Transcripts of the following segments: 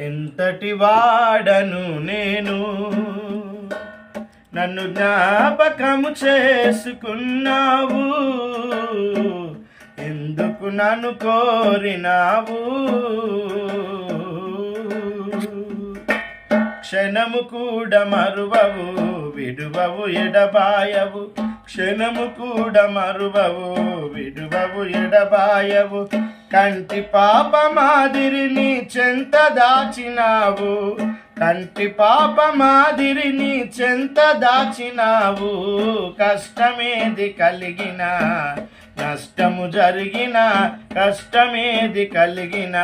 ఎంతటి వాడను నేను? నన్ను జ్ఞాపకము చేసుకున్నావు. ఎందుకు నన్ను కోరినావు? క్షణము కూడా మరువవు విడువవు ఎడబాయవు. క్షణము కూడా మరువవు విడువవు ఎడబాయవు. కంటి పాప మాదిరిని చెంత దాచినావు. కంటి పాప మాదిరిని చెంత దాచినావు. కష్టమేది కలిగిన నష్టము జరిగిన కష్టమేది కలిగిన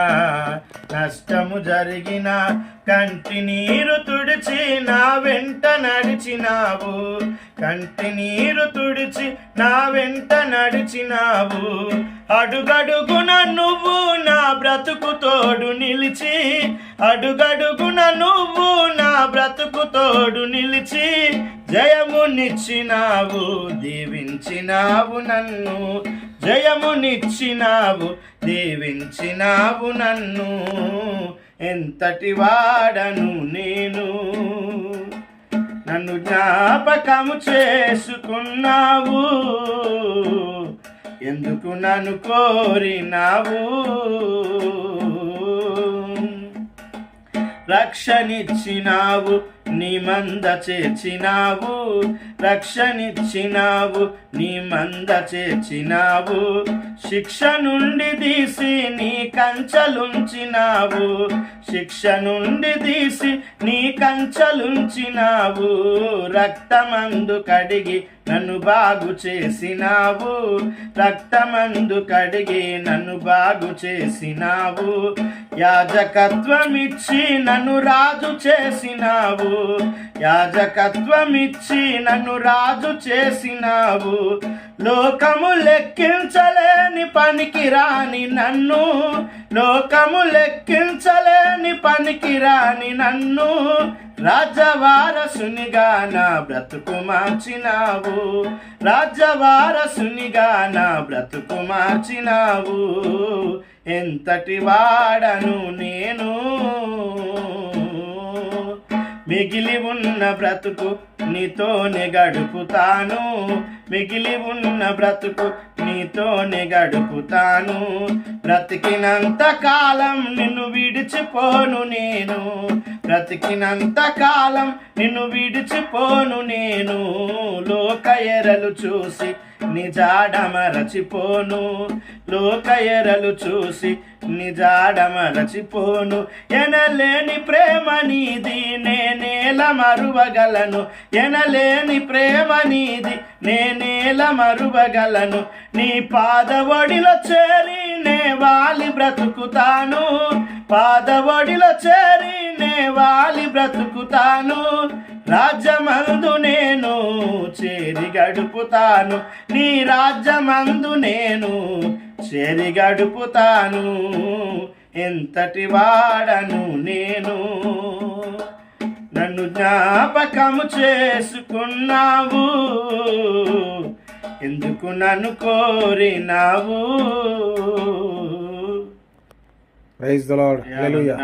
నష్టము జరిగిన కంటి నీరు తుడిచి నా వెంట నడిచినావు. కంటి నీరు తుడిచి నా వెంట నడిచినావు. అడుగడుగున నువ్వు నా బ్రతుకు తోడు నిలిచి. అడుగడుగున నువ్వు నా బ్రతుకు తోడు నిలిచి. జయమునిచ్చినావు దీవించినావు నన్ను. జయమునిచ్చినావు దీవించినావు నన్ను. ఎంతటి వాడను నేను. నన్ను జ్ఞాపకము చేసుకున్నావు. ఎందుకు నన్ను కోరినావు? రక్షణిచ్చినావు. నీ మంద చేర్చినావు రక్షనిచ్చినావు నీ మంద చేర్చినావు. శిక్ష నుండి తీసి నీ కంచలుంచినావు శిక్ష నుండి తీసి నీ కంచలుంచినావు. రక్తమందు కడిగి నన్ను బాగు చేసినావు రక్తమందు కడిగి నన్ను బాగు చేసినావు. యాజకత్వం ఇచ్చి నన్ను రాజు చేసినావు యాజకత్వమిచ్చి నన్ను రాజు చేసినావు. లోకము లెక్కించలేని పనికిరాని నన్ను. లోకము లెక్కించలేని పనికిరాని నన్ను. రాజవారసునిగా నా బ్రతుకు మార్చినావు. రాజవారసునిగా నా బ్రతుకు మార్చినావు. ఎంతటి వాడను నేను. మిగిలి ఉన్న బ్రతుకు నీతోనే గడుపుతాను. మిగిలి ఉన్న బ్రతుకు నీతోనే గడుపుతాను. బ్రతికినంత కాలం నిన్ను విడిచిపోను నేను. బ్రతికినంత కాలం నిన్ను విడిచిపోను నేను. లోక ఎరలు చూసి నిజాడ మరచిపోను లోక ఎరలు చూసి నిజాడ మరచిపోను ఎనలేని ప్రేమ నీది నేనేల మరువగలను ఎనలేని ప్రేమ నీది నేనేల మరువగలను నీ పాదవడిలో చేరి నే వాలి బ్రతుకుతాను. పాదవడిలో చేరి బ్రతుకుతాను రాజ్యమందు నేను చేరి గడుపుతాను. నీ రాజ్యమందు నేను చేరి గడుపుతాను. ఎంతటి వాడను నేను? నన్ను జ్ఞాపకము చేసుకున్నావు. ఎందుకు నన్ను కోరినావు? Praise the lord. హల్లెలూయా.